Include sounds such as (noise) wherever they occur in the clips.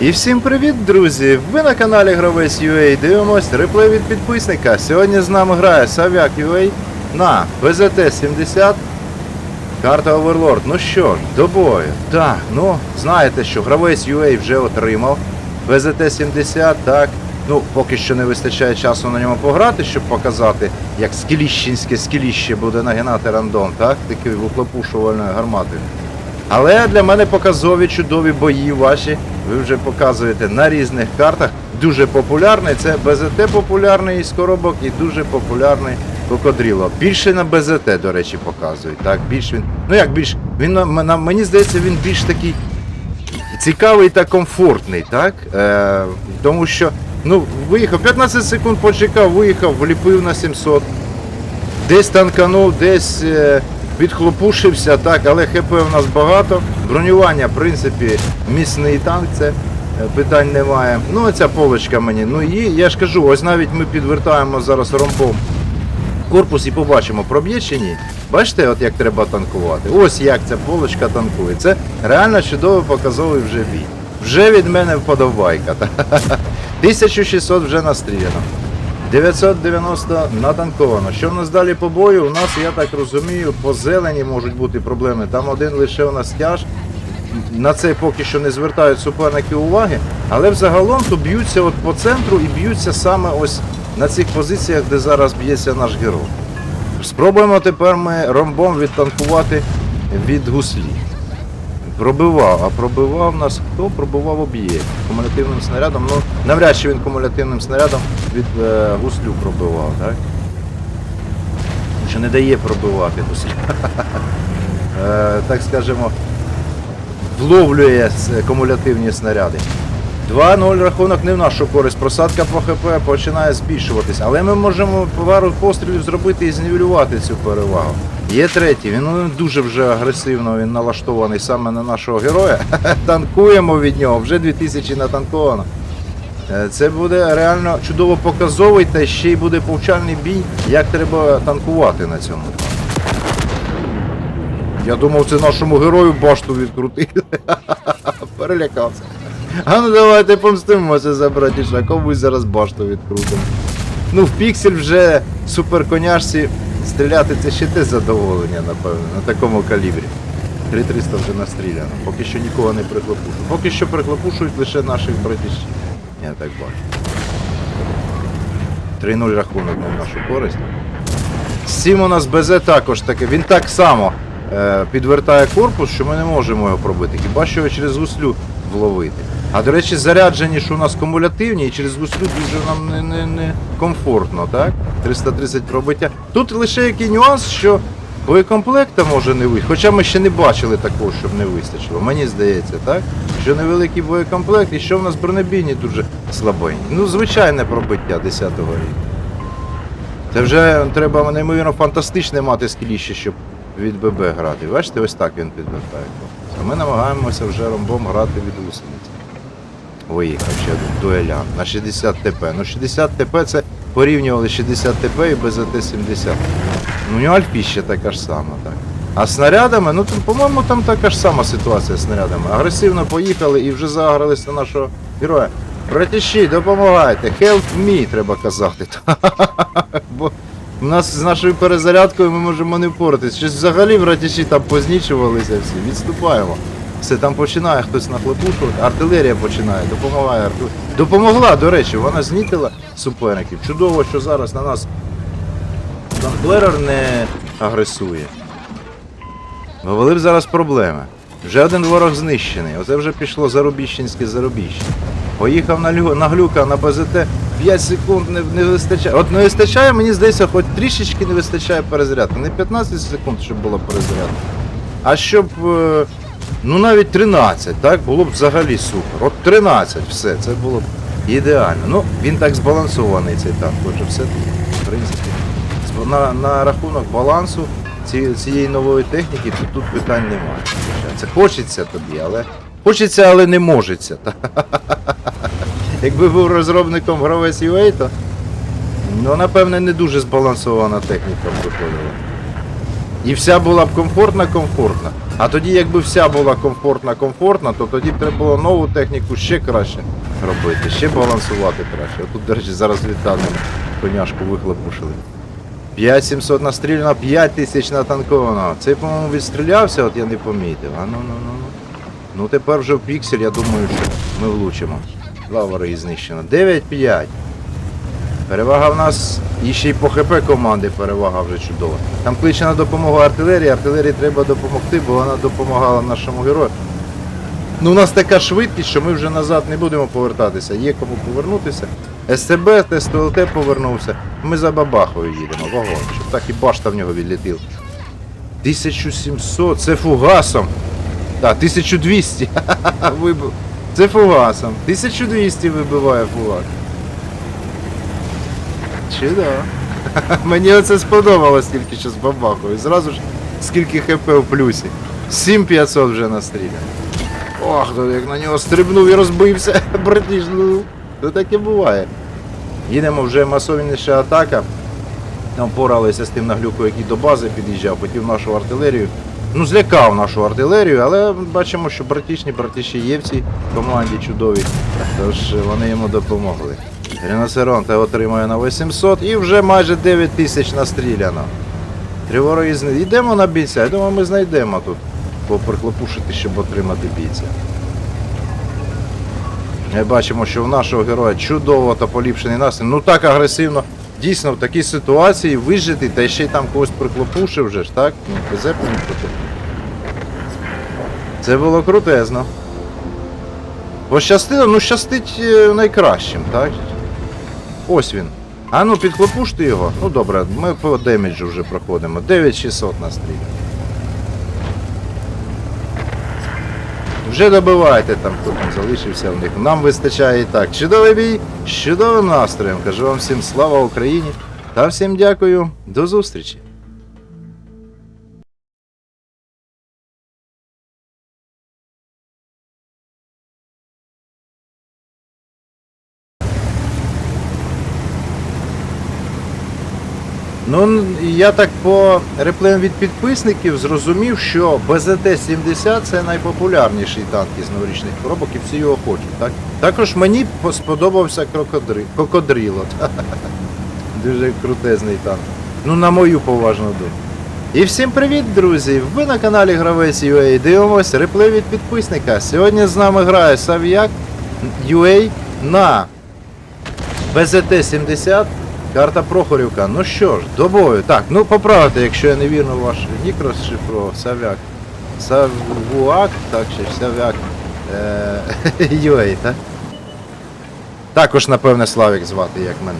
І всім привіт, друзі! Ви на каналі Гравець UA дивимось реплей від підписника. Сьогодні з нами грає Сав'як UA на БЗТ-70. Карта Overlord. Ну що ж, до бою. Так, ну знаєте, що гравець UA вже отримав БЗТ-70, так. Ну, поки що не вистачає часу на ньому пограти, щоб показати, як скіліщенське скіліще буде нагинати рандом, так? Такою вихлопушувальною гарматою. Але для мене показові чудові бої ваші. Ви вже показуєте на різних картах. Дуже популярний. Це БЗТ популярний із коробок і дуже популярний Кокодріло. Більше на БЗТ, до речі, показують. Так, більш він. Ну як більш. Він на- мені здається, він більш такий цікавий та комфортний, так? Е, тому що, ну, виїхав, 15 секунд почекав, виїхав, вліпив на 700. Десь танканув, десь е, відхлопушився, так, але ХП в нас багато. Бронювання, в принципі, міцний танк, це е, питань немає. Ну, оця полочка мені. Ну і я ж кажу, ось навіть ми підвертаємо зараз ромбом корпус і побачимо, проб'є чи ні. Бачите, от як треба танкувати. Ось як ця полочка танкує. Це реально чудово показовий вже бій. Вже від мене вподобайка. (laughs) 1600 вже настріляно. 990 натанковано. Що в нас далі по бою? У нас, я так розумію, по зелені можуть бути проблеми. Там один лише у нас тяж. На це поки що не звертають суперники уваги, але взагалом то б'ються от по центру і б'ються саме ось на цих позиціях, де зараз б'ється наш герой. Спробуємо тепер ми ромбом відтанкувати від гуслі. Пробивав, а пробивав нас хто? Пробивав об'єкт кумулятивним снарядом. Ну, навряд чи він кумулятивним снарядом від е, гуслю пробивав, так? Що не дає пробивати гуслю. (laughs) Е, так скажемо, вловлює кумулятивні снаряди. 2-0 рахунок не в нашу користь. Просадка по ХП починає збільшуватись. Але ми можемо пару пострілів зробити і знівелювати цю перевагу. Є третій, він ну, дуже вже агресивно він налаштований саме на нашого героя. (laughs) Танкуємо від нього, вже 2000 натанковано. Е, Це буде реально чудово показовий та ще й буде повчальний бій, як треба танкувати на цьому. Я думав, це нашому герою башту відкрутили. (laughs) Перелякався. А ну давайте помстимося за братіша, комусь зараз башту відкрутимо. Ну, в піксель вже суперконяшці стріляти це ще те задоволення, напевно, на такому калібрі. 3300 вже настріляно. Поки що нікого не приклопушують. Поки що приклопушують лише наших братішів. Я так бачу. 3-0 рахунок на нашу користь. Сім у нас БЗ також таке. Він так само е, підвертає корпус, що ми не можемо його пробити. Хіба що його через гуслю вловити. А до речі, заряджені, що у нас кумулятивні, і через гуслю дуже нам не, не, не комфортно, так? 330 пробиття. Тут лише який нюанс, що боєкомплекта може не вийти. Хоча ми ще не бачили такого, щоб не вистачило. Мені здається, так? Що невеликий боєкомплект і що в нас бронебійні дуже слабенькі. Ну, звичайне пробиття 10-го рівня. Це вже треба неймовірно фантастичне мати скіліще, щоб від ББ грати. Бачите, ось так він підвертає. А ми намагаємося вже ромбом грати від гусениці. Виїхав ще один дуелян на 60 ТП. Ну 60 ТП це порівнювали 60 ТП і БЗТ-70. Ну у нього альфіще така ж сама, так. А снарядами, ну по-моєму, там така ж сама ситуація з снарядами. Агресивно поїхали і вже загралися на нашого героя. Братіші, допомагайте, help me, треба казати. (laughs) Бо у нас з нашою перезарядкою ми можемо не впоратись. Щось взагалі братіші там познічувалися всі, відступаємо. Все, там починає хтось нахлопушувати, артилерія починає, допомагає артилерія. Допомогла, до речі, вона знітила суперників. Чудово, що зараз на нас Ганблерер не агресує. Бо були б зараз проблеми. Вже один ворог знищений. Оце вже пішло зарубіщенське зарубіще. Поїхав на, лю... на глюка на БЗТ 5 секунд не, не вистачає. От не вистачає, мені здається, хоч трішечки не вистачає перезарядки. Не 15 секунд, щоб була перезарядка. А щоб. Ну навіть 13, так? Було б взагалі супер. От 13, все, це було б ідеально. Ну, він так збалансований цей танк, отже, все в принципі. На, на рахунок балансу ці, цієї нової техніки, то тут питань немає. Це хочеться тобі, але. Хочеться, але не можеться. (laughs) Якби був розробником гравець UA, то ну, напевне, не дуже збалансована техніка виходила. І вся була б комфортна, комфортна. А тоді, якби вся була комфортна, комфортна, то тоді б треба було нову техніку ще краще робити, ще балансувати краще. Отут, до речі, зараз літанемо коняшку вихлопушили. 5700 настріляно, 5000 натанковано. Цей, по-моєму, відстрілявся, от я не помітив. А ну ну ну ну. Ну тепер вже в піксель, я думаю, що ми влучимо. Два вороги знищено. 9-5. Перевага в нас і ще й по ХП команди перевага вже чудова. Там кличе на допомогу артилерії, артилерії треба допомогти, бо вона допомагала нашому герою. Ну, у нас така швидкість, що ми вже назад не будемо повертатися. Є кому повернутися. СТБ, ТСТЛТ повернувся. Ми за бабахою їдемо, вагон, щоб так і башта в нього відлетів. 1700, це фугасом. Так, 1200. (laughs) Вибив. Це фугасом. 1200 вибиває фугас. Чудово. (laughs) Мені оце сподобалось тільки що з бабахою. Зразу ж скільки хп в плюсі. 7500 вже настріляно. Ох, то як на нього стрибнув і розбився, (laughs) братіш, ну, то таке буває. Їдемо вже масовіша атака. Там поралися з тим наглюком, який до бази під'їжджав, хотів нашу артилерію. Ну, злякав нашу артилерію, але бачимо, що братішні братіші є в цій команді чудові. Тож вони йому допомогли. Ріноцеронте отримує на 800 і вже майже 9 тисяч настріляно. Тривороги. Йдемо на бійця. Я думаю, ми знайдемо тут поприклопушити, щоб отримати бійця. Ми бачимо, що в нашого героя чудово та поліпшений настрій. Ну так агресивно. Дійсно, в такій ситуації вижити, та ще й там когось приклопушив вже ж, так? Ну. Це було крутезно. Пощастило, ну щастить е, найкращим, так? Ось він. А ну підхлопушти його. Ну добре, ми по демеджу вже проходимо. 9600 на стрій. Вже добивайте там, хто там залишився в них. Нам вистачає і так. Чудовий бій, чудовим настроєм. Кажу вам всім слава Україні та всім дякую. До зустрічі. Я так по реплеям від підписників зрозумів, що БЗТ-70 це найпопулярніший танк із новорічних коробок і всі його хочуть. Так? Також мені сподобався. Кокодріло. (laughs) Дуже крутезний танк. Ну, на мою поважну думку. І всім привіт, друзі! Ви на каналі Гравець UA. Дивимось реплей від підписника. Сьогодні з нами грає Сав'як UA на БЗТ-70 Карта Прохорівка. Ну що ж, до бою. Так, ну поправте, якщо я невірно ваш нік розшифрував. Савяк. Савуак, так чи ж Савяк. (laughs) Юей, так? Також, напевне, Славік звати, як мене.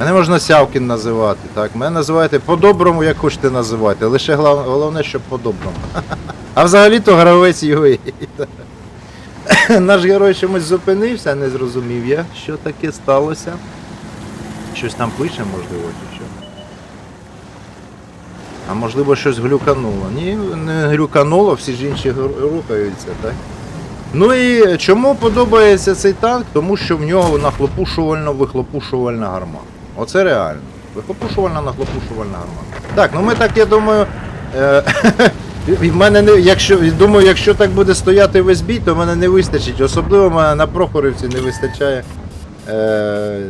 Мене можна Сявкін називати, так? Мене називаєте по-доброму, як хочете називати. Лише головне, щоб по-доброму. (laughs) А взагалі-то гравець Юей. (laughs) Наш герой чомусь зупинився, не зрозумів я, що таке сталося. Щось там пише, можливо, чи що. А можливо щось глюкануло. Ні, не глюкануло, всі ж інші рухаються, так? Ну і чому подобається цей танк? Тому що в нього нахлопушувально-вихлопушувальна гарма. Оце реально. Вихлопушувальна нахлопушувальна гарма. Так, ну ми так, я думаю. Е- (laughs) в мене не, якщо, думаю, якщо так буде стояти весь бій, то в мене не вистачить. Особливо на Прохорівці не вистачає е,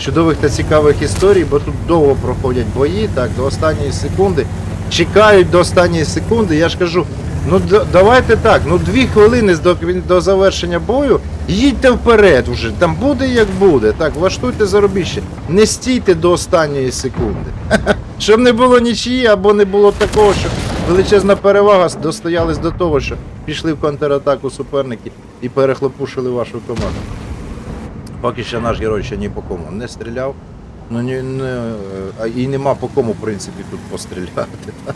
чудових та цікавих історій, бо тут довго проходять бої, так, до останньої секунди. Чекають до останньої секунди, я ж кажу, ну давайте так, ну дві хвилини до, до завершення бою, їдьте вперед вже, там буде як буде. Так, влаштуйте заробіще. Не стійте до останньої секунди. (laughs) Щоб не було нічиї, або не було такого, що величезна перевага достоялись до того, що пішли в контратаку суперники і перехлопушили вашу команду. Поки що наш герой ще ні по кому не стріляв. Ну ні, не, а і нема по кому, в принципі, тут постріляти. (laughs)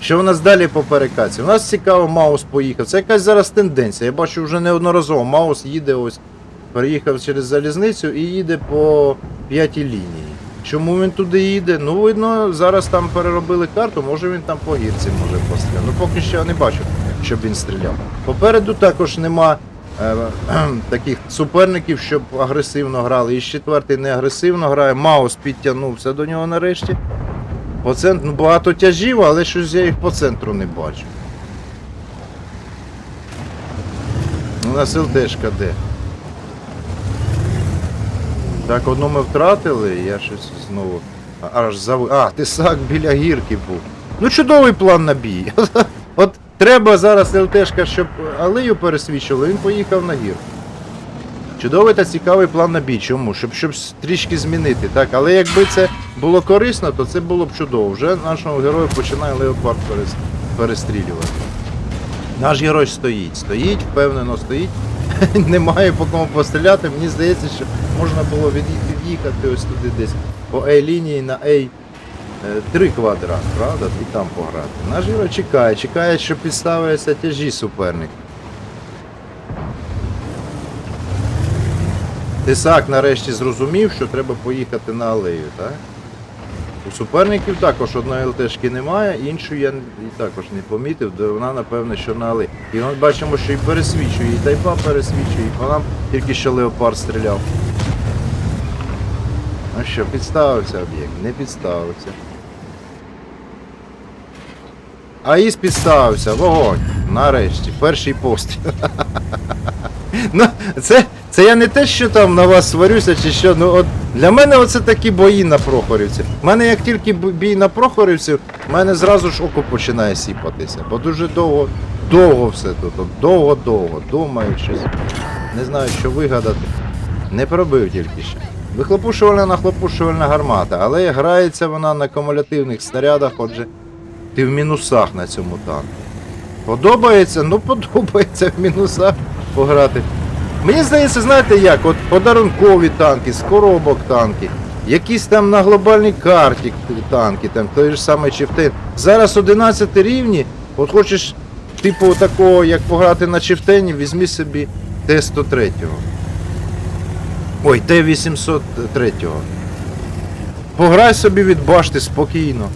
Що у нас далі по перекаці? У нас цікаво, Маус поїхав. Це якась зараз тенденція. Я бачу вже неодноразово. Маус їде ось, переїхав через залізницю і їде по п'ятій лінії. Чому він туди їде? Ну, видно, зараз там переробили карту, може він там по гірці може постріляти. Ну поки що я не бачу, щоб він стріляв. Попереду також нема (clears throat) таких суперників, щоб агресивно грали. І четвертий не агресивно грає. Маус підтягнувся до нього нарешті. По центру, ну, багато тяжів, але щось я їх по центру не бачу. У нас ЛТшка де? Так, одну ми втратили, я щось знову. Аж зав... А, тисак біля гірки був. Ну чудовий план на бій. (laughs) Треба зараз ЛТшка, щоб алею пересвічували, він поїхав на гірку. Чудовий та цікавий план на бій. Чому? Щоб, с- трішки змінити, так? Але якби це було корисно, то це було б чудово. Вже нашому герою починає леопард перес... перестрілювати. Наш герой стоїть, стоїть, впевнено стоїть. (laughs) Немає по кому постріляти. Мені здається, що можна було від'їхати ось туди десь по A-лінії на A. 3 квадрат, правда? І там пограти. Наш чекає, чекає, що підставиться тяжі суперник. Тисак нарешті зрозумів, що треба поїхати на алею, так? У суперників також одної ЛТшки немає, іншу я також не помітив, вона, напевно, що на алеї. І ми бачимо, що і пересвічує, і тайпа пересвічує, і по нам тільки що леопард стріляв. Ну що, підставився об'єкт? Не підставився. АІС підставився, вогонь. Нарешті, перший постріл. (laughs) Ну, це, це я не те, що там на вас сварюся чи що. Ну от для мене оце такі бої на Прохорівці. У мене як тільки бій на Прохорівці, в мене зразу ж око починає сіпатися. Бо дуже довго, довго все тут. Довго-довго. Думаю, щось. Не знаю, що вигадати. Не пробив тільки ще. Вихлопушувальна нахлопушувальна гармата, але грається вона на кумулятивних снарядах, отже, ти в мінусах на цьому танку. Подобається? Ну подобається в мінусах пограти. Мені здається, знаєте як, от подарункові танки, з коробок танки, якісь там на глобальній карті танки, там той ж самий Чифтейн. Зараз 11 рівні, от хочеш, типу такого, як пограти на Чифтені, візьми собі Т-103. Ой, Т-803. Пограй собі від башти спокійно.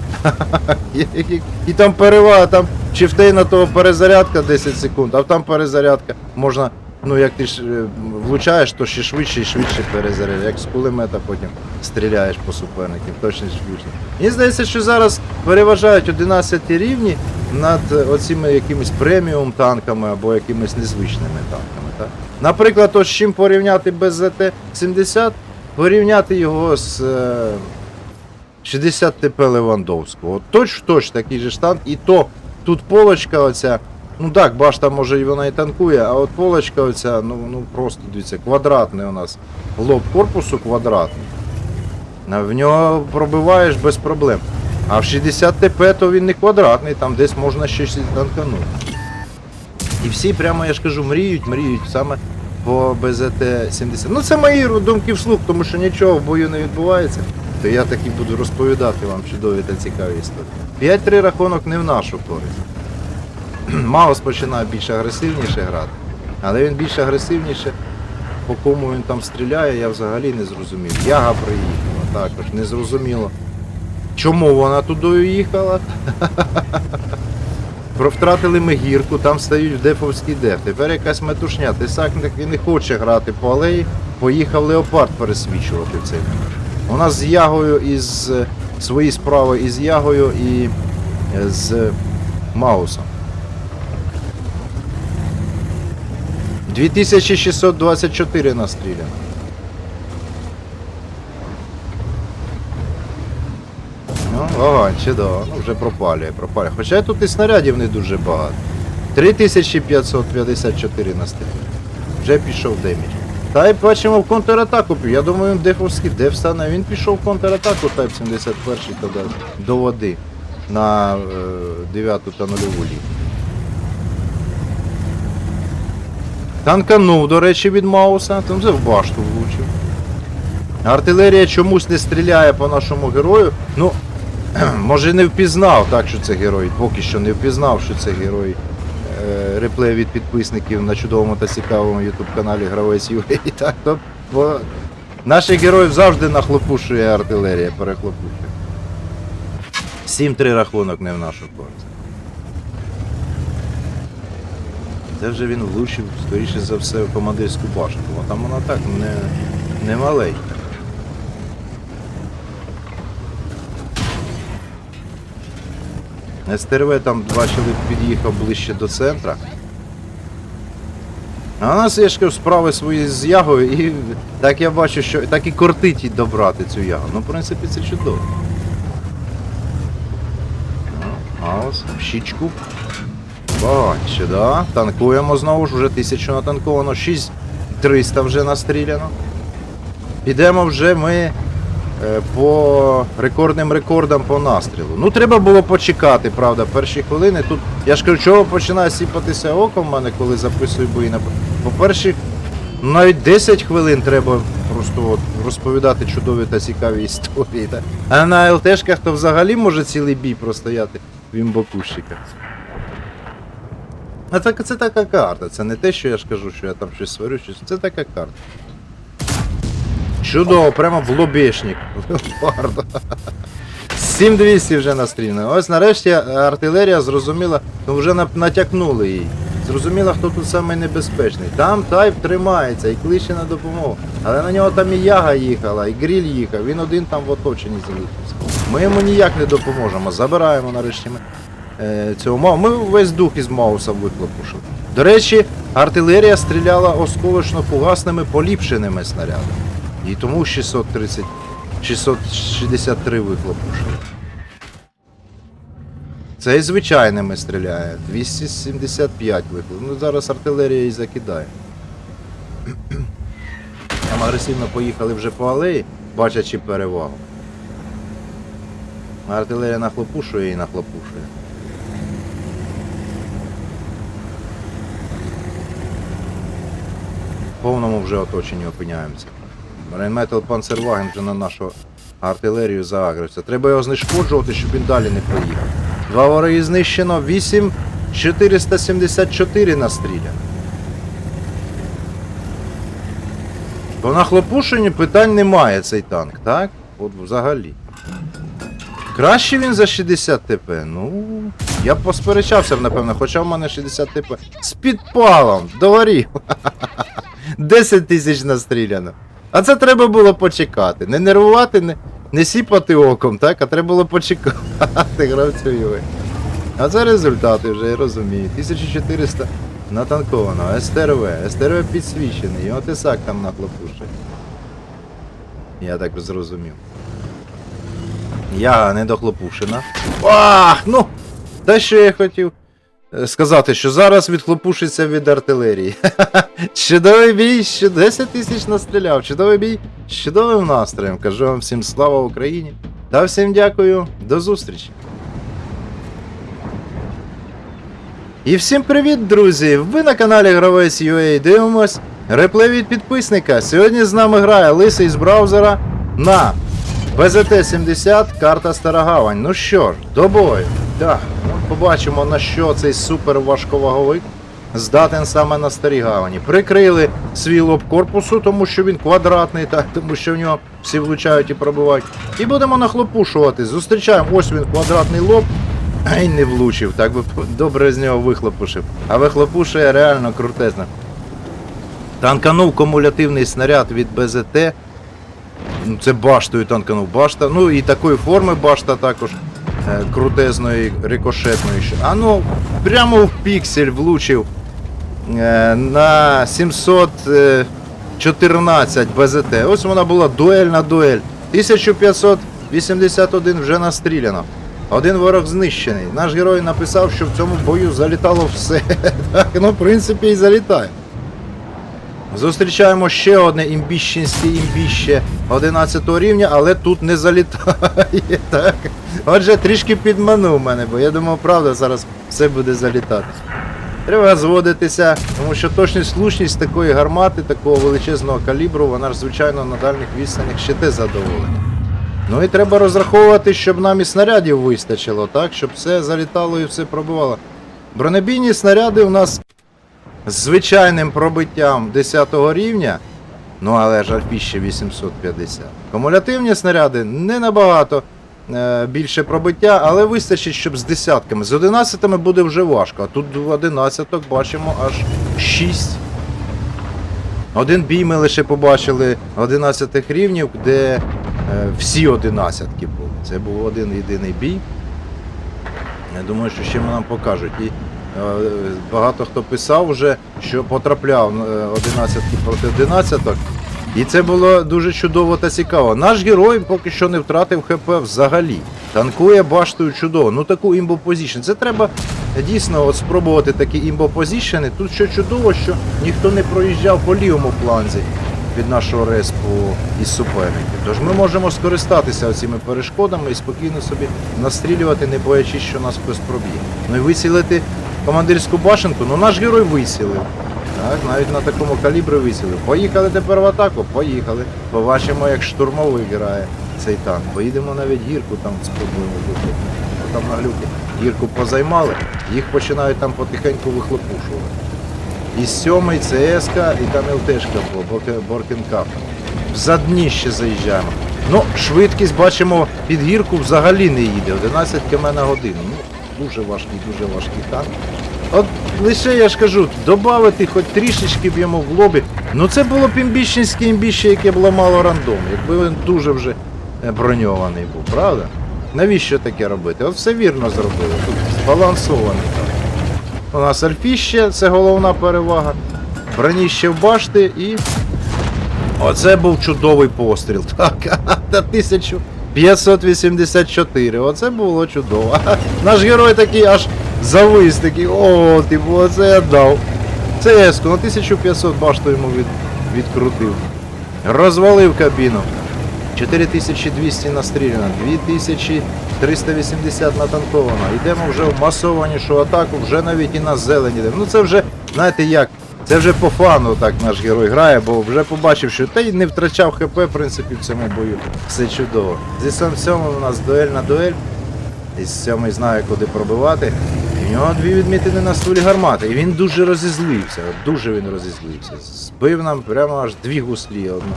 І, там перевага, там чифтейна того перезарядка 10 секунд, а там перезарядка можна, ну як ти ж е, влучаєш, то ще швидше і швидше перезаряджаєш. Як з кулемета потім стріляєш по суперників, точно швидше. Мені здається, що зараз переважають 11 рівні над е, оціми якимись преміум танками або якимись незвичними танками. Так? Наприклад, ось з чим порівняти без ЗТ-70, порівняти його з. Е, 60 ТП Левандовського. От точ в точ такий же ж. І то тут полочка оця. Ну так, башта може і вона і танкує, а от полочка оця, ну, ну просто дивіться, квадратний у нас. Лоб корпусу квадратний. В нього пробиваєш без проблем. А в 60 ТП то він не квадратний, там десь можна ще танканути. І всі прямо, я ж кажу, мріють, мріють саме по БЗТ-70. Ну це мої думки вслух, тому що нічого в бою не відбувається. То я таки буду розповідати вам чудові та цікаві історії. 5-3 рахунок не в нашу користь. (clears throat) Маус починає більш агресивніше грати, але він більш агресивніше, по кому він там стріляє, я взагалі не зрозумів. Яга приїхала також, не зрозуміло. Чому вона туди їхала? (laughs) Втратили ми гірку, там стають в дефовський деф. Тепер якась метушня. Він не хоче грати по алеї, поїхав леопард пересвічувати в цей момент. У нас з Ягою із е, свої справи із Ягою і е, з Маусом. 2624 настріляно. Ну, вогонь, чудово. Ну, вже пропалює, пропалює. Хоча тут і снарядів не дуже багато. 3554 настріляно. Вже пішов демідж. Та й бачимо в контратаку. Я думаю, дефовський деф стане. Він пішов в контратаку Type 71 тоді до води на е, 9 та 0 лігу. Танканув, до речі, від Мауса, там вже в башту влучив. Артилерія чомусь не стріляє по нашому герою. Ну, (clears throat) може не впізнав так, що це герой. Поки що не впізнав, що це герой. Е, реплей від підписників на чудовому та цікавому ютуб каналі Гравець Юрій. Так, то, бо наших героїв завжди нахлопушує артилерія, перехлопушує. 7-3 рахунок не в нашу користь. Це вже він влучив, скоріше за все, в командирську башню, бо там вона так не, не маленька. СТРВ там бачили, під'їхав ближче до центра. А у нас є ж справи свої з ягою, і так я бачу, що так і кортить їй добрати цю ягу. Ну, в принципі, це чудово. Ну, А ось, щічку. Бачу, да. Танкуємо знову ж, вже тисячу натанковано, 6300 вже настріляно. Підемо вже ми по рекордним рекордам по настрілу. Ну, треба було почекати, правда, перші хвилини. Тут, я ж кажу, чого починає сіпатися око в мене, коли записую бої на. По перші, навіть 10 хвилин треба просто от, розповідати чудові та цікаві історії. Та. А на ЛТшках то взагалі може цілий бій простояти в імбакущиках. А так це така карта. Це не те, що я ж кажу, що я там щось сварю, щось. Це така карта. Чудово, прямо в лобешник. Леопарда. 7200 вже настріляно. Ось нарешті артилерія зрозуміла, ну вже натякнули їй. Зрозуміла, хто тут самий небезпечний. Там тайп тримається і кличе на допомогу. Але на нього там і яга їхала, і гріль їхав, він один там в оточенні залишився. Ми йому ніяк не допоможемо. Забираємо нарешті ми е, цього мау. Ми весь дух із Мауса виклопушили. До речі, артилерія стріляла осколочно-фугасними поліпшеними снарядами. І тому 630, 663 виклопушили. Це і звичайними стріляє. 275 виклопушили. Ну зараз артилерія і закидає. (clears throat) Там агресивно поїхали вже по алеї, бачачи перевагу. Артилерія нахлопушує і нахлопушує. В повному вже оточенні опиняємося. Рейнметал Панцерваген вже на нашу артилерію заагрився. Треба його знешкоджувати, щоб він далі не проїхав. Два вороги знищено, 8 474 настріляно. По нахлопушенню питань немає цей танк, так? От взагалі. Краще він за 60 ТП. Ну, я б посперечався напевно, хоча в мене 60 ТП. З підпалом, догорів. 10 (laughs) тисяч настріляно. А це треба було почекати. Не нервувати, не, не сіпати оком, так? А треба було почекати (laughs) гравцю. А це результати вже, я розумію. 1400 натанковано. СТРВ. СТРВ підсвічений. Його тисак там нахлопушує. Я так зрозумів. Я не дохлопушена. Ах, ну! Те, що я хотів сказати, що зараз відхлопушиться від артилерії. (laughs) Чудовий бій, ще 10 тисяч настріляв. Чудовий бій з чудовим настроєм. Кажу вам всім слава Україні. Та всім дякую. До зустрічі. І всім привіт, друзі! Ви на каналі Гравець UA дивимось. Реплей від підписника. Сьогодні з нами грає Лисий з браузера на БЗТ-70, карта Старогавань. Ну що ж, до бою. Так, побачимо на що цей супер важковаговик здатен саме на старій гавані. Прикрили свій лоб корпусу, тому що він квадратний, так, тому що в нього всі влучають і пробивають. І будемо нахлопушувати. Зустрічаємо, ось він квадратний лоб. Ай, не влучив, так би добре з нього вихлопушив. А вихлопушує реально крутезно. Танканув кумулятивний снаряд від БЗТ. Це баштою танканув башта. Ну і такої форми башта також крутезної, рикошетної. А ну, прямо в піксель влучив е, на 714 БЗТ. Ось вона була дуель на дуель. 1581 вже настріляно. Один ворог знищений. Наш герой написав, що в цьому бою залітало все. (laughs) Так, ну, в принципі, і залітає. Зустрічаємо ще одне імбіщенське імбіще 11 рівня, але тут не залітає. (laughs) Так. Отже, трішки підманув мене, бо я думав, правда, зараз все буде залітати. Треба зводитися, тому що точність слушність такої гармати, такого величезного калібру, вона ж, звичайно, на дальніх відстанях ще те задоволена. Ну і треба розраховувати, щоб нам і снарядів вистачило, так? Щоб все залітало і все пробивало. Бронебійні снаряди у нас з звичайним пробиттям 10 рівня, ну але ж ще 850. Кумулятивні снаряди не набагато е, більше пробиття, але вистачить, щоб з десятками. З 11 буде вже важко, тут в 11 бачимо аж 6. Один бій ми лише побачили 11 рівнів, де е, всі 11 були. Це був один єдиний бій. Я думаю, що ще нам покажуть. І багато хто писав вже, що потрапляв е, 11 проти 11. І це було дуже чудово та цікаво. Наш герой поки що не втратив ХП взагалі. Танкує баштою чудово. Ну таку імбо позішн. Це треба дійсно от спробувати такі імбо позішени. Тут що чудово, що ніхто не проїжджав по лівому фланзі від нашого респу із суперників. Тож ми можемо скористатися цими перешкодами і спокійно собі настрілювати, не боячись, що нас хтось проб'є. Ну і вицілити командирську башенку, ну наш герой вицілив. Так, навіть на такому калібрі висіли. Поїхали тепер в атаку? Поїхали. Побачимо, як штурмовий грає цей танк. Поїдемо навіть гірку там спробуємо вихлопнути. Там на глюки гірку позаймали, їх починають там потихеньку вихлопушувати. І сьомий ЦСК, і там ЛТшка була, Боркінкап. В задніще заїжджаємо. Ну, швидкість бачимо, під гірку взагалі не їде. 11 км на годину. Дуже важкий, дуже важкий танк. От лише я ж кажу, додати хоч трішечки б йому в лобі. Ну це було б імбіщенське імбіще, яке було мало рандом, якби він дуже вже е, броньований був, правда? Навіщо таке робити? От все вірно зробили. Тут збалансований танк. У нас альфіще, це головна перевага. Броніще в башти і. Оце був чудовий постріл. (laughs) Так, та 1584. Оце було чудово. (laughs) Наш герой такий аж завис, такий, о, типу, оце я дав. Це еску, на 1500 башту йому від, відкрутив. Розвалив кабіну. 4200 настріляно, 2380 натанковано. Йдемо вже в масованішу атаку, вже навіть і на зелені йдемо. Ну це вже, знаєте як, це вже по фану так наш герой грає, бо вже побачив, що та й не втрачав ХП, в принципі, в цьому бою. Все чудово. Зі сам сьомим у нас дуель на дуель. І сьомий знає, куди пробивати. І в нього дві відмітини на стволі гармати. І він дуже розізлився. Дуже він розізлився. Збив нам прямо аж дві гуслі одну.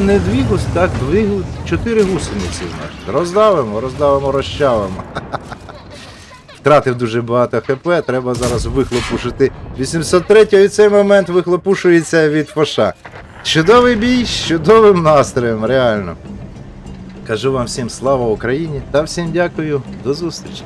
Не дві гуслі, так, дві, чотири гусениці. Роздавимо, роздавимо, розчавимо. (laughs) Втратив дуже багато хп, треба зараз вихлопушити 803 і цей момент вихлопушується від фоша. Чудовий бій з чудовим настроєм, реально. Кажу вам всім слава Україні та всім дякую, до зустрічі.